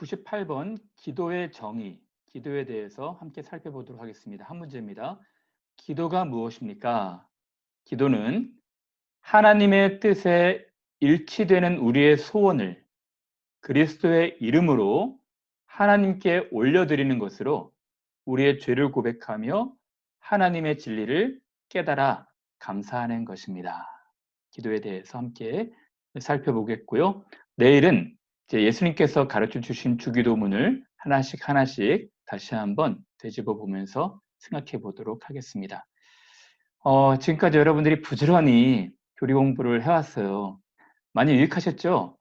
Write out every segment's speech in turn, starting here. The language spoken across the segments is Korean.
98번 기도의 정의, 기도에 대해서 함께 살펴보도록 하겠습니다. 한 문제입니다. 기도가 무엇입니까? 기도는 하나님의 뜻에 일치되는 우리의 소원을 그리스도의 이름으로 하나님께 올려드리는 것으로 우리의 죄를 고백하며 하나님의 진리를 깨달아 감사하는 것입니다. 기도에 대해서 함께 살펴보겠고요. 내일은 예수님께서 가르쳐 주신 주기도문을 하나씩 하나씩 다시 한번 되짚어 보면서 생각해 보도록 하겠습니다. 어, 지금까지 여러분들이 부지런히 교리 공부를 해왔어요. 많이 유익하셨죠?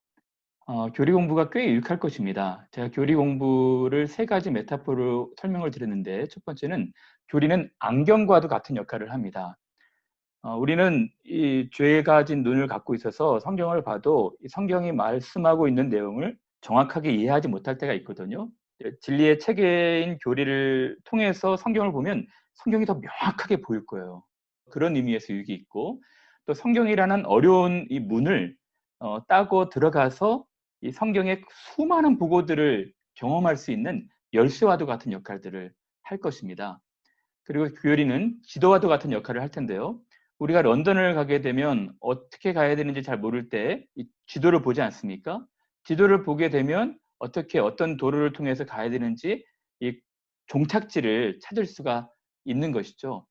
어, 교리 공부가 꽤 유익할 것입니다. 제가 교리 공부를 세 가지 메타포로 설명을 드렸는데 첫 번째는 교리는 안경과도 같은 역할을 합니다. 어, 우리는 이 죄에 가진 눈을 갖고 있어서 성경을 봐도 성경이 말씀하고 있는 내용을 정확하게 이해하지 못할 때가 있거든요. 예, 진리의 체계인 교리를 통해서 성경을 보면 성경이 더 명확하게 보일 거예요. 그런 의미에서 유익이 있고 또 성경이라는 어려운 이 문을 어, 따고 들어가서 이 성경의 수많은 부고들을 경험할 수 있는 열쇠와도 같은 역할들을 할 것입니다. 그리고 교리는 지도와도 같은 역할을 할 텐데요. 우리가 런던을 가게 되면 어떻게 가야 되는지 잘 모를 때 지도를 보지 않습니까? 지도를 보게 되면 어떻게 어떤 도로를 통해서 가야 되는지 이 종착지를 찾을 수가 있는 것이죠.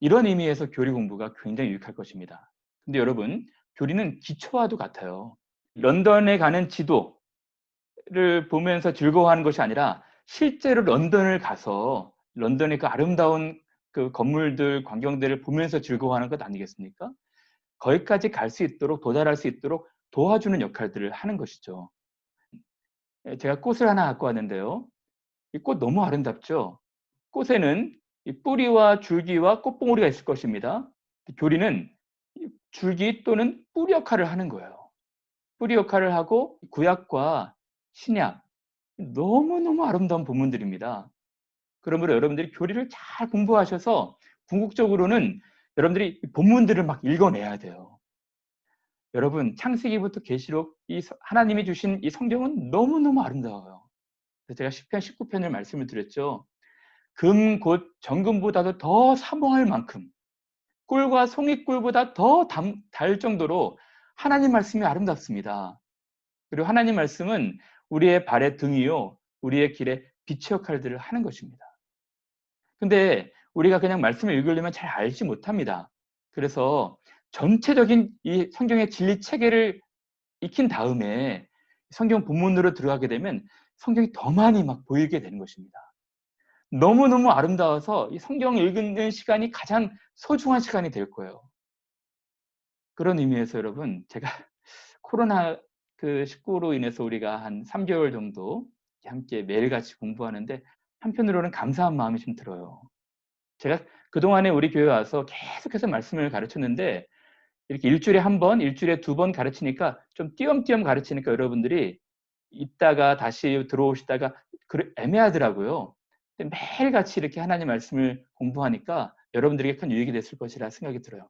이런 의미에서 교리 공부가 굉장히 유익할 것입니다. 근데 여러분, 교리는 기초와도 같아요. 런던에 가는 지도를 보면서 즐거워하는 것이 아니라 실제로 런던을 가서 런던의 그 아름다운 그 건물들, 광경들을 보면서 즐거워하는 것 아니겠습니까? 거기까지 갈 수 있도록 도달할 수 있도록 도와주는 역할들을 하는 것이죠. 예, 제가 꽃을 하나 갖고 왔는데요. 이 꽃 너무 아름답죠? 꽃에는 뿌리와 줄기와 꽃봉오리가 있을 것입니다. 교리는 줄기 또는 뿌리 역할을 하는 거예요. 뿌리 역할을 하고 구약과 신약 너무너무 아름다운 부문들입니다. 그러므로 여러분들이 교리를 잘 공부하셔서 궁극적으로는 여러분들이 본문들을 막 읽어내야 돼요. 여러분 창세기부터 계시록 이 하나님이 주신 이 성경은 너무너무 아름다워요. 제가 10편 19편을 말씀을 드렸죠. 금 곧 정금보다도 더 사모할 만큼 꿀과 송이꿀보다 더 달 정도로 하나님 말씀이 아름답습니다. 그리고 하나님 말씀은 우리의 발의 등이요 우리의 길에 빛의 역할들을 하는 것입니다. 근데 우리가 그냥 말씀을 읽으려면 잘 알지 못합니다. 그래서 전체적인 이 성경의 진리 체계를 익힌 다음에 성경 본문으로 들어가게 되면 성경이 더 많이 막 보이게 되는 것입니다. 너무너무 아름다워서 이 성경 읽는 시간이 가장 소중한 시간이 될 거예요. 그런 의미에서 여러분, 제가 코로나 그 19로 인해서 우리가 한 3개월 정도 함께 매일같이 공부하는데 한편으로는 감사한 마음이 좀 들어요. 제가 그동안에 우리 교회 와서 계속해서 말씀을 가르쳤는데 이렇게 일주일에 한 번, 일주일에 두 번 가르치니까 좀 띄엄띄엄 가르치니까 여러분들이 있다가 다시 들어오시다가 애매하더라고요. 매일같이 이렇게 하나님 말씀을 공부하니까 여러분들에게 큰 유익이 됐을 것이라 생각이 들어요.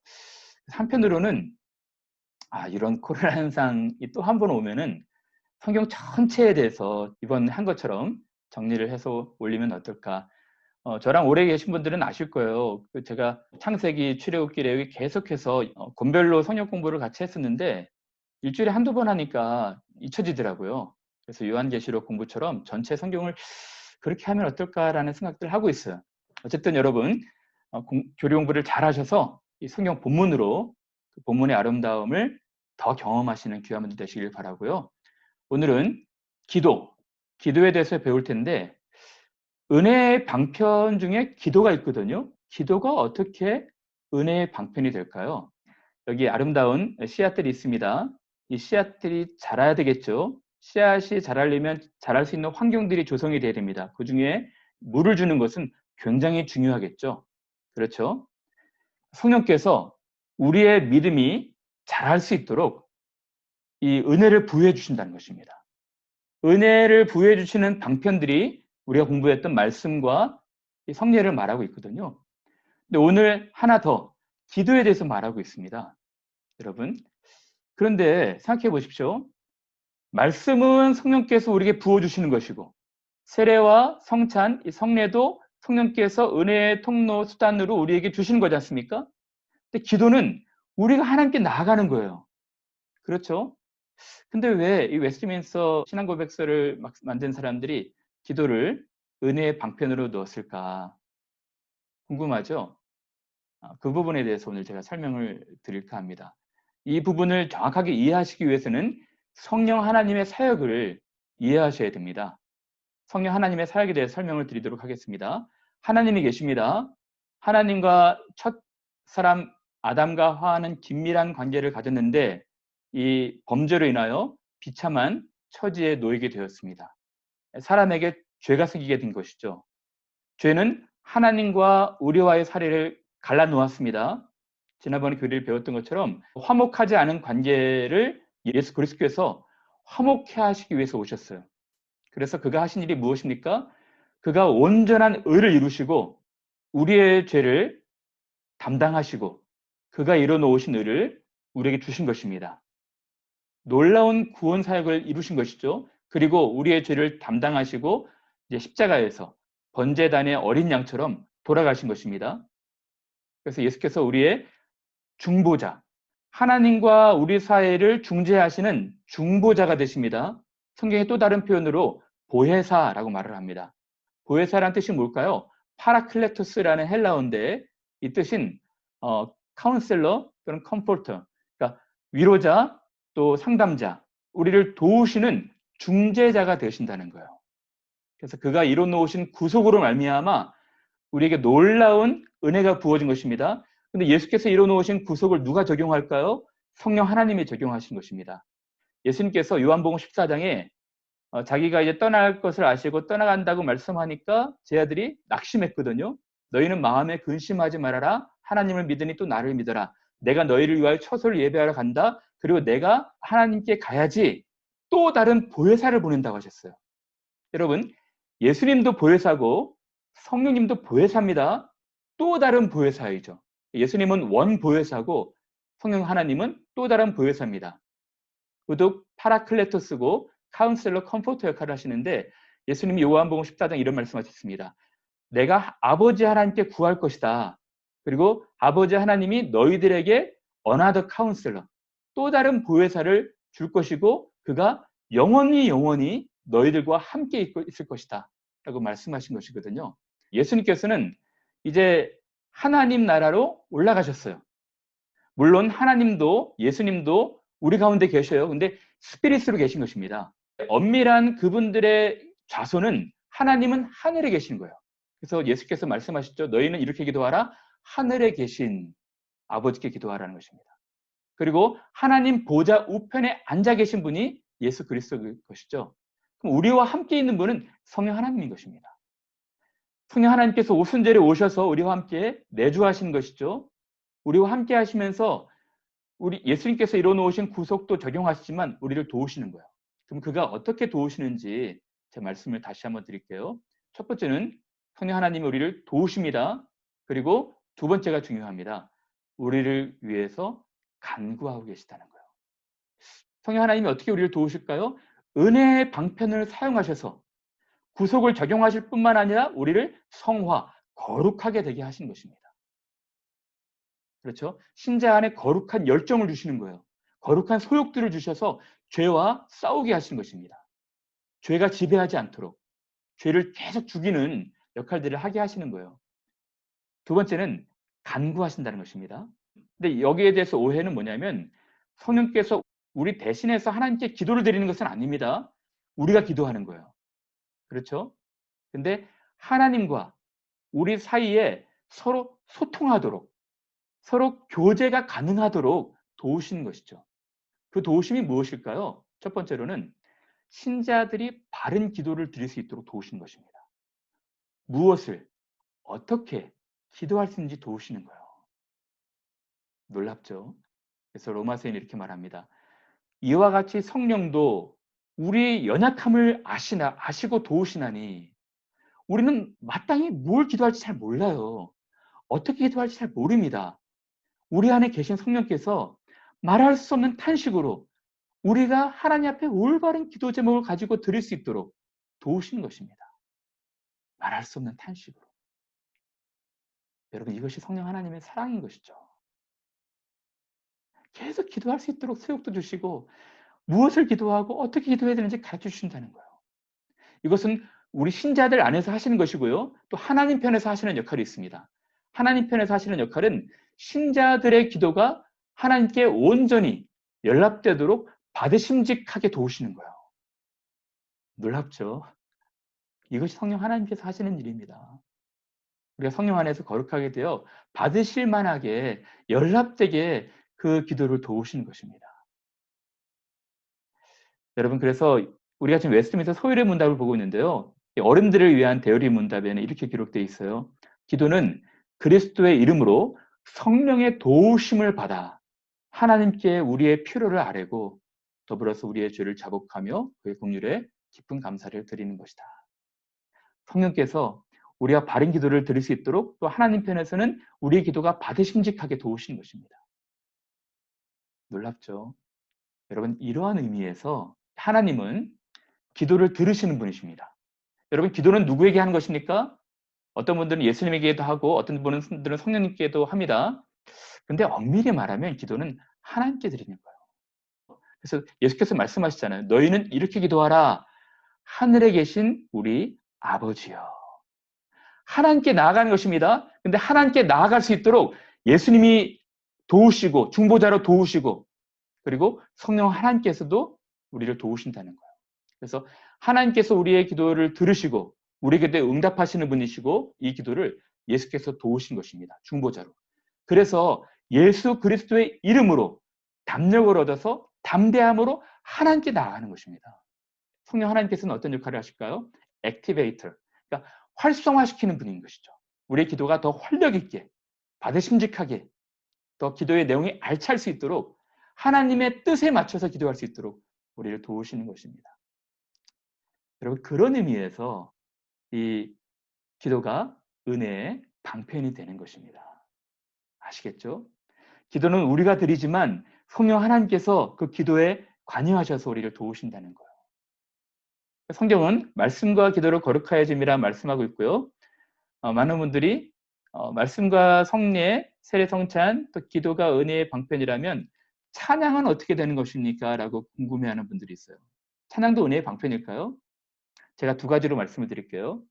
한편으로는 아 이런 코로나 현상이 또 한 번 오면은 성경 전체에 대해서 이번 한 것처럼 정리를 해서 올리면 어떨까. 어, 저랑 오래 계신 분들은 아실 거예요. 그 제가 창세기, 출애굽기, 레위 계속해서 어, 권별로 성역 공부를 같이 했었는데 일주일에 한두 번 하니까 잊혀지더라고요. 그래서 요한계시록 공부처럼 전체 성경을 그렇게 하면 어떨까라는 생각들을 하고 있어요. 어쨌든 여러분 어, 공, 교리 공부를 잘 하셔서 이 성경 본문으로 그 본문의 아름다움을 더 경험하시는 귀한 분들 되시길 바라고요. 오늘은 기도, 기도에 대해서 배울 텐데 은혜의 방편 중에 기도가 있거든요. 기도가 어떻게 은혜의 방편이 될까요? 여기 아름다운 씨앗들이 있습니다. 이 씨앗들이 자라야 되겠죠. 씨앗이 자라려면 자랄 수 있는 환경들이 조성이 돼야 됩니다. 그 중에 물을 주는 것은 굉장히 중요하겠죠. 그렇죠? 성령께서 우리의 믿음이 자랄 수 있도록 이 은혜를 부여해 주신다는 것입니다. 은혜를 부여해 주시는 방편들이 우리가 공부했던 말씀과 성례를 말하고 있거든요. 근데 오늘 하나 더 기도에 대해서 말하고 있습니다. 여러분. 그런데 생각해 보십시오. 말씀은 성령께서 우리에게 부어 주시는 것이고 세례와 성찬, 이 성례도 성령께서 은혜의 통로 수단으로 우리에게 주시는 거지 않습니까? 근데 기도는 우리가 하나님께 나아가는 거예요. 그렇죠? 근데 왜 이 웨스트민스터 신앙 고백서를 막 만든 사람들이 기도를 은혜의 방편으로 넣었을까? 궁금하죠? 아, 그 부분에 대해서 오늘 제가 설명을 드릴까 합니다. 이 부분을 정확하게 이해하시기 위해서는 성령 하나님의 사역을 이해하셔야 됩니다. 성령 하나님의 사역에 대해 설명을 드리도록 하겠습니다. 하나님이 계십니다. 하나님과 첫 사람 아담과 하와는 긴밀한 관계를 가졌는데 이 범죄로 인하여 비참한 처지에 놓이게 되었습니다. 사람에게 죄가 생기게 된 것이죠. 죄는 하나님과 우리와의 사례를 갈라놓았습니다. 지난번에 교리를 배웠던 것처럼 화목하지 않은 관계를 예수 그리스도께서 화목해 하시기 위해서 오셨어요. 그래서 그가 하신 일이 무엇입니까? 그가 온전한 의를 이루시고 우리의 죄를 담당하시고 그가 이뤄놓으신 의를 우리에게 주신 것입니다. 놀라운 구원 사역을 이루신 것이죠. 그리고 우리의 죄를 담당하시고 이제 십자가에서 번제단의 어린 양처럼 돌아가신 것입니다. 그래서 예수께서 우리의 중보자, 하나님과 우리 사이를 중재하시는 중보자가 되십니다. 성경의 또 다른 표현으로 보혜사라고 말을 합니다. 보혜사란 뜻이 뭘까요? 파라클레토스라는 헬라어인데 이 뜻인 어, 카운셀러 또는 컴포터, 그러니까 위로자 또 상담자, 우리를 도우시는 중재자가 되신다는 거예요. 그래서 그가 이뤄 놓으신 구속으로 말미암아 우리에게 놀라운 은혜가 부어진 것입니다. 근데 예수께서 이뤄 놓으신 구속을 누가 적용할까요? 성령 하나님이 적용하신 것입니다. 예수님께서 요한복음 14장에 어, 자기가 이제 떠날 것을 아시고 떠나간다고 말씀하니까 제 아들이 낙심했거든요. 너희는 마음에 근심하지 말아라. 하나님을 믿으니 또 나를 믿어라. 내가 너희를 위하여 처소를 예배하러 간다. 그리고 내가 하나님께 가야지 또 다른 보혜사를 보낸다고 하셨어요. 여러분, 예수님도 보혜사고 성령님도 보혜사입니다. 또 다른 보혜사이죠. 예수님은 원 보혜사고 성령 하나님은 또 다른 보혜사입니다. 그도 파라클레토스고 카운셀러 컴포터 역할을 하시는데 예수님이 요한복음 14장 이런 말씀하셨습니다. 내가 아버지 하나님께 구할 것이다. 그리고 아버지 하나님이 너희들에게 어나더 카운셀러 또 다른 보혜사를 줄 것이고 그가 영원히 영원히 너희들과 함께 있을 것이다. 라고 말씀하신 것이거든요. 예수님께서는 이제 하나님 나라로 올라가셨어요. 물론 하나님도 예수님도 우리 가운데 계셔요. 근데 스피릿으로 계신 것입니다. 엄밀한 그분들의 좌소는 하나님은 하늘에 계신 거예요. 그래서 예수께서 말씀하셨죠. 너희는 이렇게 기도하라. 하늘에 계신 아버지께 기도하라는 것입니다. 그리고 하나님 보좌 우편에 앉아 계신 분이 예수 그리스도일 것이죠. 그럼 우리와 함께 있는 분은 성령 하나님인 것입니다. 성령 하나님께서 오순절에 오셔서 우리와 함께 내주하신 것이죠. 우리와 함께 하시면서 우리 예수님께서 이뤄놓으신 구속도 적용하시지만 우리를 도우시는 거예요. 그럼 그가 어떻게 도우시는지 제 말씀을 다시 한번 드릴게요. 첫 번째는 성령 하나님이 우리를 도우십니다. 그리고 두 번째가 중요합니다. 우리를 위해서 간구하고 계시다는 거예요. 성령 하나님이 어떻게 우리를 도우실까요? 은혜의 방편을 사용하셔서 구속을 적용하실 뿐만 아니라 우리를 성화, 거룩하게 되게 하신 것입니다. 그렇죠? 신자 안에 거룩한 열정을 주시는 거예요. 거룩한 소욕들을 주셔서 죄와 싸우게 하신 것입니다. 죄가 지배하지 않도록 죄를 계속 죽이는 역할들을 하게 하시는 거예요. 두 번째는 간구하신다는 것입니다. 근데 여기에 대해서 오해는 뭐냐면 성령께서 우리 대신해서 하나님께 기도를 드리는 것은 아닙니다. 우리가 기도하는 거예요. 그렇죠? 근데 하나님과 우리 사이에 서로 소통하도록 서로 교제가 가능하도록 도우시는 것이죠. 그 도우심이 무엇일까요? 첫 번째로는 신자들이 바른 기도를 드릴 수 있도록 도우시는 것입니다. 무엇을 어떻게 기도할 수 있는지 도우시는 거예요. 놀랍죠? 그래서 로마서에는 이렇게 말합니다. 이와 같이 성령도 우리의 연약함을 아시나 아시고 도우시나니 우리는 마땅히 뭘 기도할지 잘 몰라요. 어떻게 기도할지 잘 모릅니다. 우리 안에 계신 성령께서 말할 수 없는 탄식으로 우리가 하나님 앞에 올바른 기도 제목을 가지고 드릴 수 있도록 도우시는 것입니다. 말할 수 없는 탄식으로. 여러분 이것이 성령 하나님의 사랑인 것이죠. 계속 기도할 수 있도록 소욕도 주시고 무엇을 기도하고 어떻게 기도해야 되는지 가르쳐 주신다는 거예요. 이것은 우리 신자들 안에서 하시는 것이고요. 또 하나님 편에서 하시는 역할이 있습니다. 하나님 편에서 하시는 역할은 신자들의 기도가 하나님께 온전히 연락되도록 받으심직하게 도우시는 거예요. 놀랍죠? 이것이 성령 하나님께서 하시는 일입니다. 우리가 성령 안에서 거룩하게 되어 받으실 만하게 연락되게 그 기도를 도우시는 것입니다. 여러분 그래서 우리가 지금 웨스트민스터 소율의 문답을 보고 있는데요. 어른들을 위한 대열의 문답에는 이렇게 기록되어 있어요. 기도는 그리스도의 이름으로 성령의 도우심을 받아 하나님께 우리의 필요를 아뢰고 더불어서 우리의 죄를 자복하며 그의 공률에 깊은 감사를 드리는 것이다. 성령께서 우리가 바른 기도를 드릴 수 있도록 또 하나님 편에서는 우리의 기도가 받으심직하게 도우시는 것입니다. 놀랍죠? 여러분 이러한 의미에서 하나님은 기도를 들으시는 분이십니다. 여러분 기도는 누구에게 하는 것입니까? 어떤 분들은 예수님에게도 하고 어떤 분들은 성령님께도 합니다. 근데 엄밀히 말하면 기도는 하나님께 드리는 거예요. 그래서 예수께서 말씀하시잖아요. 너희는 이렇게 기도하라. 하늘에 계신 우리 아버지요. 하나님께 나아가는 것입니다. 근데 하나님께 나아갈 수 있도록 예수님이 도우시고 중보자로 도우시고 그리고 성령 하나님께서도 우리를 도우신다는 거예요. 그래서 하나님께서 우리의 기도를 들으시고 우리에게 응답하시는 분이시고 이 기도를 예수께서 도우신 것입니다. 중보자로. 그래서 예수 그리스도의 이름으로 담력을 얻어서 담대함으로 하나님께 나아가는 것입니다. 성령 하나님께서는 어떤 역할을 하실까요? 액티베이터. 그러니까 활성화시키는 분인 것이죠. 우리의 기도가 더 활력 있게, 받으심직하게, 더 기도의 내용이 알찰 수 있도록 하나님의 뜻에 맞춰서 기도할 수 있도록 우리를 도우시는 것입니다. 여러분 그런 의미에서 이 기도가 은혜의 방편이 되는 것입니다. 아시겠죠? 기도는 우리가 드리지만 성령 하나님께서 그 기도에 관여하셔서 우리를 도우신다는 거예요. 성경은 말씀과 기도를 거룩하여짐이라 말씀하고 있고요. 어, 많은 분들이 어, 말씀과 성례, 세례 성찬, 또 기도가 은혜의 방편이라면 찬양은 어떻게 되는 것입니까? 라고 궁금해하는 분들이 있어요. 찬양도 은혜의 방편일까요? 제가 두 가지로 말씀을 드릴게요.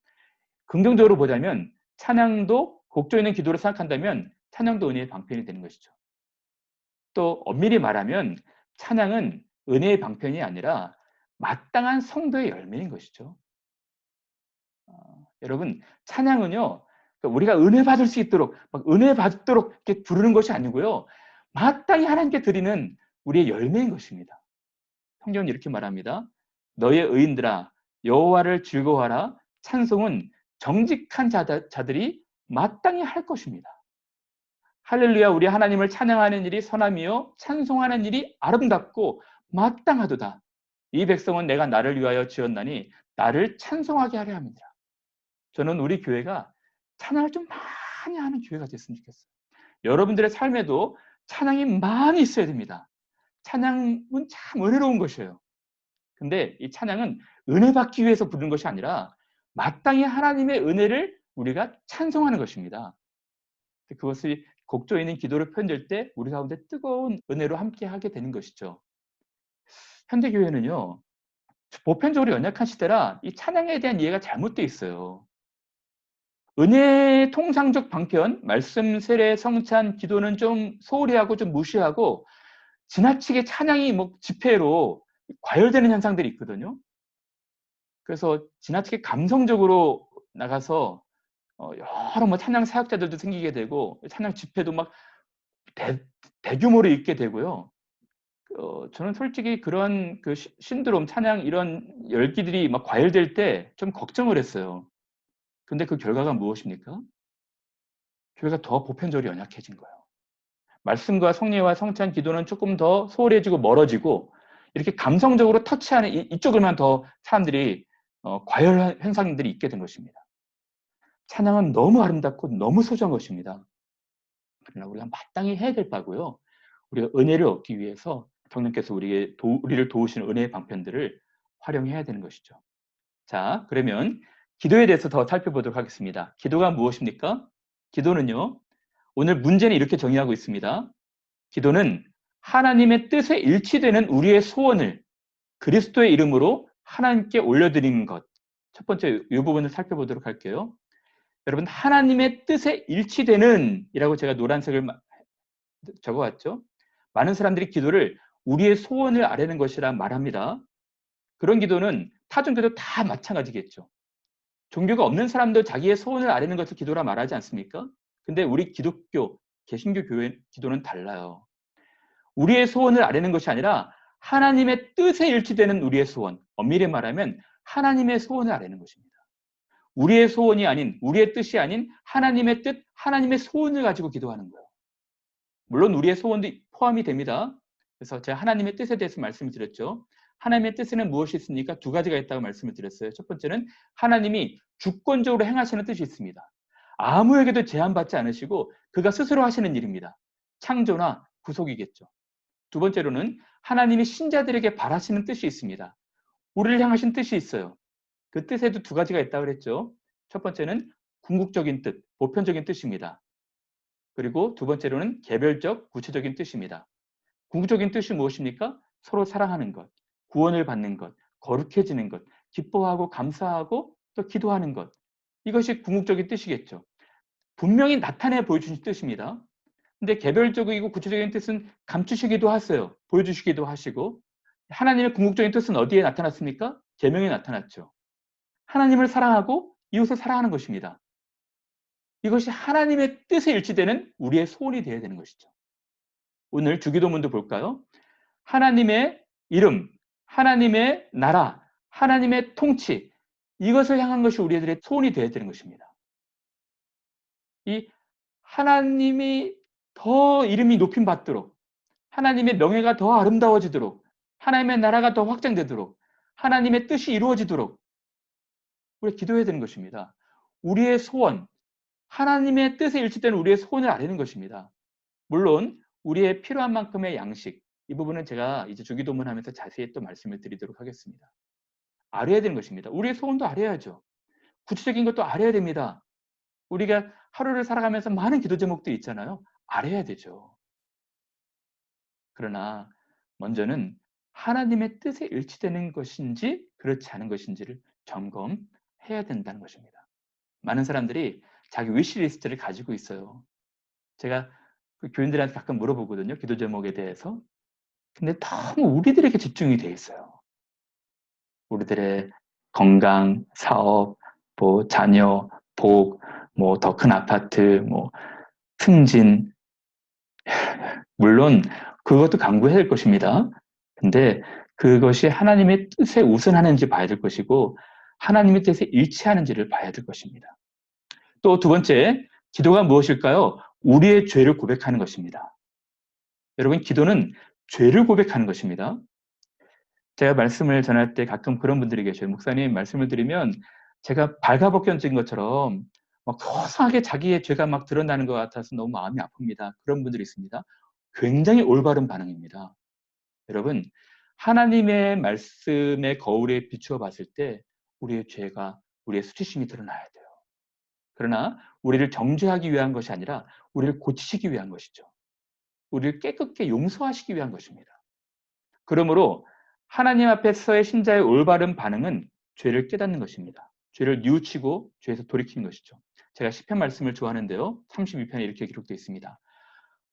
긍정적으로 보자면 찬양도 곡조 있는 기도를 생각한다면 찬양도 은혜의 방편이 되는 것이죠. 또 엄밀히 말하면 찬양은 은혜의 방편이 아니라 마땅한 성도의 열매인 것이죠. 어, 여러분 찬양은요 그러니까 우리가 은혜 받을 수 있도록 막 은혜 받도록 이렇게 부르는 것이 아니고요 마땅히 하나님께 드리는 우리의 열매인 것입니다. 성경은 이렇게 말합니다. 너의 의인들아 여호와를 즐거워하라. 찬송은 정직한 자들이 마땅히 할 것입니다. 할렐루야 우리 하나님을 찬양하는 일이 선함이요 찬송하는 일이 아름답고 마땅하도다. 이 백성은 내가 나를 위하여 지었나니 나를 찬송하게 하려 합니다. 저는 우리 교회가 찬양을 좀 많이 하는 교회가 됐으면 좋겠어요. 여러분들의 삶에도 찬양이 많이 있어야 됩니다. 찬양은 참 은혜로운 것이에요. 근데 이 찬양은 은혜 받기 위해서 부르는 것이 아니라 마땅히 하나님의 은혜를 우리가 찬송하는 것입니다. 그것이 곡조 있는 기도를 표현될 때 우리 가운데 뜨거운 은혜로 함께 하게 되는 것이죠. 현대 교회는요. 보편적으로 연약한 시대라 이 찬양에 대한 이해가 잘못되어 있어요. 은혜 통상적 방편, 말씀, 세례, 성찬, 기도는 좀 소홀히 하고 좀 무시하고 지나치게 찬양이 뭐 집회로 과열되는 현상들이 있거든요. 그래서 지나치게 감성적으로 나가서 어, 여러 뭐 찬양 사역자들도 생기게 되고 찬양 집회도 막 대, 대규모로 있게 되고요. 어, 저는 솔직히 그런 그 신드롬 찬양 이런 열기들이 막 과열될 때 좀 걱정을 했어요. 근데 그 결과가 무엇입니까? 교회가 더 보편적으로 연약해진 거예요. 말씀과 성례와 성찬 기도는 조금 더 소홀해지고 멀어지고 이렇게 감성적으로 터치하는 이, 쪽을만 더 사람들이 어, 과열 현상들이 있게 된 것입니다. 찬양은 너무 아름답고 너무 소중한 것입니다. 그러나 우리가 마땅히 해야 될 바고요. 우리가 은혜를 얻기 위해서 성령께서 우리의 도, 우리를 도우시는 은혜의 방편들을 활용해야 되는 것이죠. 자, 그러면 기도에 대해서 더 살펴보도록 하겠습니다. 기도가 무엇입니까? 기도는요. 오늘 문제는 이렇게 정의하고 있습니다. 기도는 하나님의 뜻에 일치되는 우리의 소원을 그리스도의 이름으로 하나님께 올려드리는 것. 첫 번째 이 부분을 살펴보도록 할게요. 여러분 하나님의 뜻에 일치되는 이라고 제가 노란색을 적어왔죠. 많은 사람들이 기도를 우리의 소원을 아뢰는 것이라 말합니다. 그런 기도는 타종교도 다 마찬가지겠죠. 종교가 없는 사람도 자기의 소원을 아뢰는 것을 기도라 말하지 않습니까? 근데 우리 기독교, 개신교 교회 기도는 달라요. 우리의 소원을 아뢰는 것이 아니라 하나님의 뜻에 일치되는 우리의 소원. 엄밀히 말하면 하나님의 소원을 아뢰는 것입니다. 우리의 소원이 아닌, 우리의 뜻이 아닌 하나님의 뜻, 하나님의 소원을 가지고 기도하는 거예요. 물론 우리의 소원도 포함이 됩니다. 그래서 제가 하나님의 뜻에 대해서 말씀을 드렸죠. 하나님의 뜻에는 무엇이 있습니까? 두 가지가 있다고 말씀을 드렸어요. 첫 번째는 하나님이 주권적으로 행하시는 뜻이 있습니다. 아무에게도 제한받지 않으시고 그가 스스로 하시는 일입니다. 창조나 구속이겠죠. 두 번째로는 하나님이 신자들에게 바라시는 뜻이 있습니다. 우리를 향하신 뜻이 있어요. 그 뜻에도 두 가지가 있다고 그랬죠. 첫 번째는 궁극적인 뜻, 보편적인 뜻입니다. 그리고 두 번째로는 개별적, 구체적인 뜻입니다. 궁극적인 뜻이 무엇입니까? 서로 사랑하는 것, 구원을 받는 것, 거룩해지는 것, 기뻐하고 감사하고 또 기도하는 것. 이것이 궁극적인 뜻이겠죠. 분명히 나타내 보여주신 뜻입니다. 근데 개별적이고 구체적인 뜻은 감추시기도 하세요. 보여주시기도 하시고 하나님의 궁극적인 뜻은 어디에 나타났습니까? 제명에 나타났죠. 하나님을 사랑하고 이웃을 사랑하는 것입니다. 이것이 하나님의 뜻에 일치되는 우리의 소원이 되어야 되는 것이죠. 오늘 주기도문도 볼까요? 하나님의 이름, 하나님의 나라, 하나님의 통치, 이것을 향한 것이 우리들의 소원이 되어야 되는 것입니다. 이 하나님이 더 이름이 높임 받도록, 하나님의 명예가 더 아름다워지도록, 하나님의 나라가 더 확장되도록, 하나님의 뜻이 이루어지도록 우리 기도해야 되는 것입니다. 우리의 소원, 하나님의 뜻에 일치되는 우리의 소원을 아뢰는 것입니다. 물론 우리의 필요한 만큼의 양식, 이 부분은 제가 이제 주기도문 하면서 자세히 또 말씀을 드리도록 하겠습니다. 아뢰야 되는 것입니다. 우리의 소원도 아뢰야죠. 구체적인 것도 아뢰야 됩니다. 우리가 하루를 살아가면서 많은 기도 제목들이 있잖아요. 아뢰야 되죠. 그러나 먼저는 하나님의 뜻에 일치되는 것인지 그렇지 않은 것인지를 점검해야 된다는 것입니다. 많은 사람들이 자기 위시리스트를 가지고 있어요. 제가 그 교인들한테 가끔 물어보거든요. 기도 제목에 대해서. 근데 너무 우리들에게 집중이 돼 있어요. 우리들의 건강, 사업, 뭐 자녀, 복, 뭐 더 큰 아파트, 뭐 승진. 물론 그것도 강구해야 될 것입니다. 근데 그것이 하나님의 뜻에 우선하는지 봐야 될 것이고 하나님의 뜻에 일치하는지를 봐야 될 것입니다. 또 두 번째, 기도가 무엇일까요? 우리의 죄를 고백하는 것입니다. 여러분, 기도는 죄를 고백하는 것입니다. 제가 말씀을 전할 때 가끔 그런 분들이 계셔요. 목사님 말씀을 드리면 제가 발가벗겨진 것처럼 막 소상하게 자기의 죄가 막 드러나는 것 같아서 너무 마음이 아픕니다. 그런 분들이 있습니다. 굉장히 올바른 반응입니다. 여러분, 하나님의 말씀의 거울에 비추어 봤을 때 우리의 죄가, 우리의 수치심이 드러나야 돼요. 그러나 우리를 정죄하기 위한 것이 아니라 우리를 고치시기 위한 것이죠. 우리를 깨끗게 용서하시기 위한 것입니다. 그러므로 하나님 앞에서의 신자의 올바른 반응은 죄를 깨닫는 것입니다. 죄를 뉘우치고 죄에서 돌이키는 것이죠. 제가 시편 말씀을 좋아하는데요. 32편에 이렇게 기록되어 있습니다.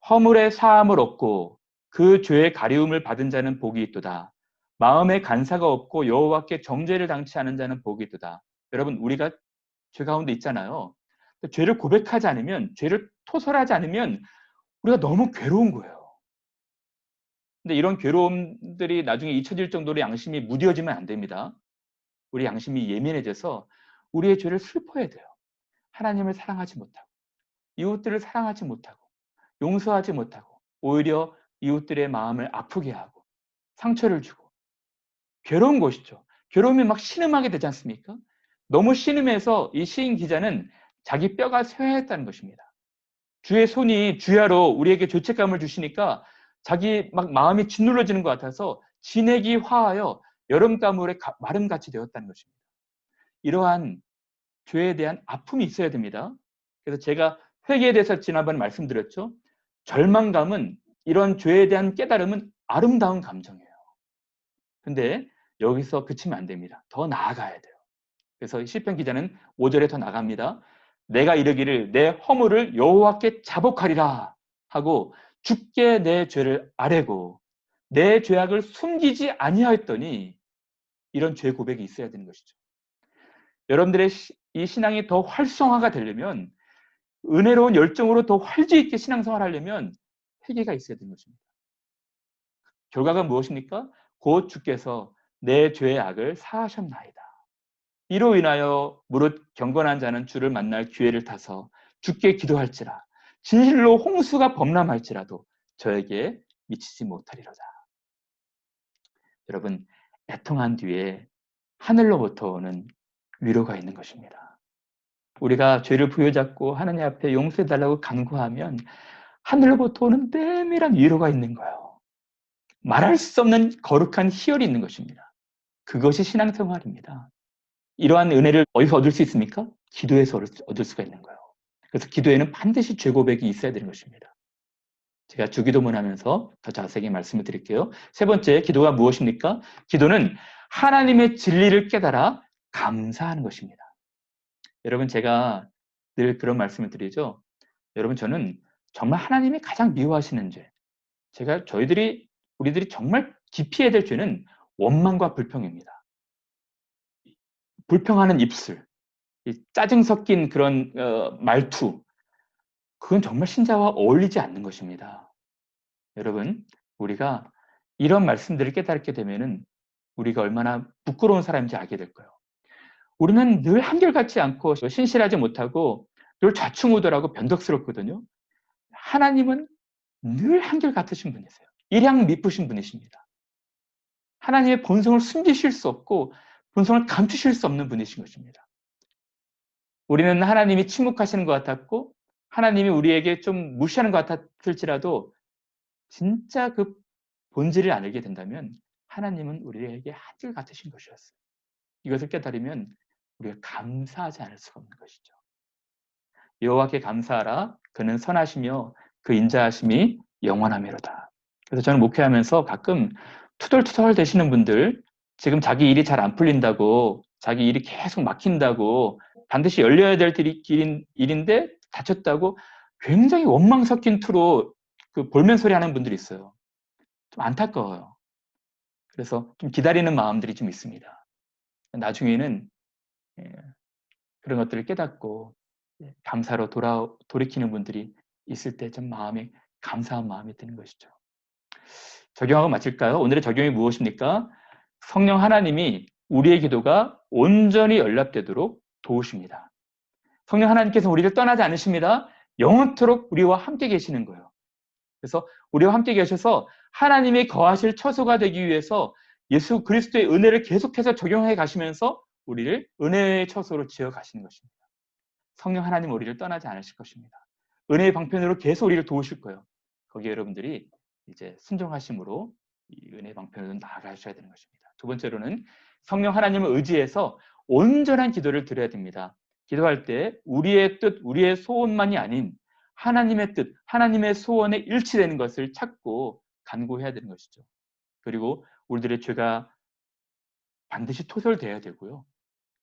허물의 사함을 얻고 그 죄의 가리움을 받은 자는 복이 있도다. 마음에 간사가 없고 여호와께 정죄를 당치 않은 자는 복이 있도다. 여러분 우리가 죄 가운데 있잖아요. 죄를 고백하지 않으면 죄를 토설하지 않으면 우리가 너무 괴로운 거예요. 근데 이런 괴로움들이 나중에 잊혀질 정도로 양심이 무뎌지면 안 됩니다. 우리 양심이 예민해져서 우리의 죄를 슬퍼해야 돼요. 하나님을 사랑하지 못하고, 이웃들을 사랑하지 못하고, 용서하지 못하고, 오히려 이웃들의 마음을 아프게 하고, 상처를 주고, 괴로운 것이죠. 괴로움이 막 신음하게 되지 않습니까? 너무 신음해서 이 시인 기자는 자기 뼈가 쇠했다는 것입니다. 주의 손이 주야로 우리에게 죄책감을 주시니까 자기 막 마음이 짓눌러지는 것 같아서 진액이 화하여 여름 가물에 마름같이 되었다는 것입니다. 이러한 죄에 대한 아픔이 있어야 됩니다. 그래서 제가 회개에 대해서 지난번에 말씀드렸죠. 절망감은 이런 죄에 대한 깨달음은 아름다운 감정이에요. 근데 여기서 그치면 안 됩니다. 더 나아가야 돼요. 그래서 시편 기자는 5절에 더 나갑니다. 내가 이르기를 내 허물을 여호와께 자복하리라 하고 죽게 내 죄를 아뢰고 내 죄악을 숨기지 아니하였더니 이런 죄 고백이 있어야 되는 것이죠. 여러분들의 이 신앙이 더 활성화가 되려면 은혜로운 열정으로 더 활기 있게 신앙생활 하려면 회개가 있어야 되는 것입니다. 결과가 무엇입니까? 곧 주께서 내 죄의 악을 사하셨나이다. 이로 인하여 무릇 경건한 자는 주를 만날 기회를 타서 주께 기도할지라 진실로 홍수가 범람할지라도 저에게 미치지 못하리로다. 여러분 애통한 뒤에 하늘로부터 오는 위로가 있는 것입니다. 우리가 죄를 부여잡고 하나님 앞에 용서해달라고 간구하면 하늘로부터 오는 내밀한 위로가 있는 거예요. 말할 수 없는 거룩한 희열이 있는 것입니다. 그것이 신앙생활입니다. 이러한 은혜를 어디서 얻을 수 있습니까? 기도에서 얻을 수가 있는 거예요. 그래서 기도에는 반드시 죄고백이 있어야 되는 것입니다. 제가 주기도문 하면서 더 자세히 말씀을 드릴게요. 세 번째, 기도가 무엇입니까? 기도는 하나님의 진리를 깨달아 감사하는 것입니다. 여러분, 제가 늘 그런 말씀을 드리죠. 여러분, 저는 정말 하나님이 가장 미워하시는 죄. 제가 저희들이, 우리들이 정말 기피해야 될 죄는 원망과 불평입니다. 불평하는 입술, 짜증 섞인 그런 어, 말투, 그건 정말 신자와 어울리지 않는 것입니다. 여러분, 우리가 이런 말씀들을 깨닫게 되면은 우리가 얼마나 부끄러운 사람인지 알게 될 거예요. 우리는 늘 한결같지 않고 신실하지 못하고 늘 좌충우돌하고 변덕스럽거든요. 하나님은 늘 한결같으신 분이세요. 일양 미쁘신 분이십니다. 하나님의 본성을 숨기실 수 없고 본성을 감추실 수 없는 분이신 것입니다. 우리는 하나님이 침묵하시는 것 같았고 하나님이 우리에게 좀 무시하는 것 같았을지라도 진짜 그 본질을 알게 된다면 하나님은 우리에게 한결 같으신 것이었어요. 이것을 깨달으면 우리가 감사하지 않을 수가 없는 것이죠. 여호와께 감사하라. 그는 선하시며 그 인자하심이 영원하미로다. 그래서 저는 목회하면서 가끔 투덜투덜 되시는 분들 지금 자기 일이 잘 안 풀린다고 자기 일이 계속 막힌다고 반드시 열려야 될 길인, 일인데 다쳤다고 굉장히 원망 섞인 투로 그 볼멘 소리 하는 분들이 있어요. 좀 안타까워요. 그래서 좀 기다리는 마음들이 좀 있습니다. 나중에는 예, 그런 것들을 깨닫고 예, 감사로 돌아 돌이키는 분들이 있을 때 좀 마음에 감사한 마음이 드는 것이죠. 적용하고 마칠까요? 오늘의 적용이 무엇입니까? 성령 하나님이 우리의 기도가 온전히 연락되도록 도우십니다. 성령 하나님께서 우리를 떠나지 않으십니다. 영원토록 우리와 함께 계시는 거예요. 그래서 우리와 함께 계셔서 하나님이 거하실 처소가 되기 위해서 예수 그리스도의 은혜를 계속해서 적용해 가시면서 우리를 은혜의 처소로 지어 가시는 것입니다. 성령 하나님 우리를 떠나지 않으실 것입니다. 은혜의 방편으로 계속 우리를 도우실 거예요. 거기에 여러분들이 이제 순종하심으로 이 은혜 방편으로 나아가셔야 되는 것입니다. 두 번째로는 성령 하나님을 의지해서 온전한 기도를 드려야 됩니다. 기도할 때 우리의 뜻, 우리의 소원만이 아닌 하나님의 뜻, 하나님의 소원에 일치되는 것을 찾고 간구해야 되는 것이죠. 그리고 우리들의 죄가 반드시 토설돼야 되고요.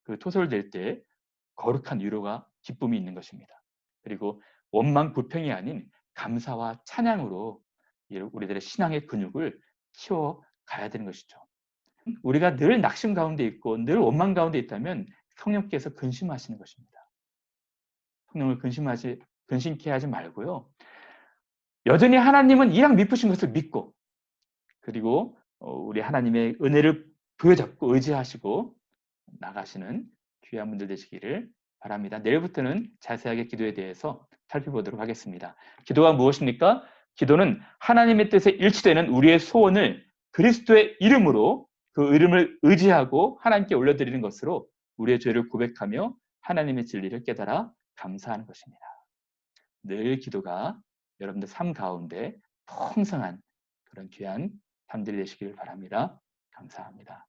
그 토설될 때 거룩한 위로가 기쁨이 있는 것입니다. 그리고 원망 불평이 아닌 감사와 찬양으로 우리들의 신앙의 근육을 키워 가야 되는 것이죠. 우리가 늘 낙심 가운데 있고 늘 원망 가운데 있다면 성령께서 근심하시는 것입니다. 성령을 근심하지 근심케 하지 말고요. 여전히 하나님은 이랑 미쁘신 것을 믿고 그리고 어, 우리 하나님의 은혜를 부여잡고 의지하시고 나가시는 귀한 분들 되시기를 바랍니다. 내일부터는 자세하게 기도에 대해서 살펴보도록 하겠습니다. 기도가 무엇입니까? 기도는 하나님의 뜻에 일치되는 우리의 소원을 그리스도의 이름으로 그 이름을 의지하고 하나님께 올려드리는 것으로 우리의 죄를 고백하며 하나님의 진리를 깨달아 감사하는 것입니다. 늘 기도가 여러분들 삶 가운데 풍성한 그런 귀한 삶들이 되시길 바랍니다. 감사합니다.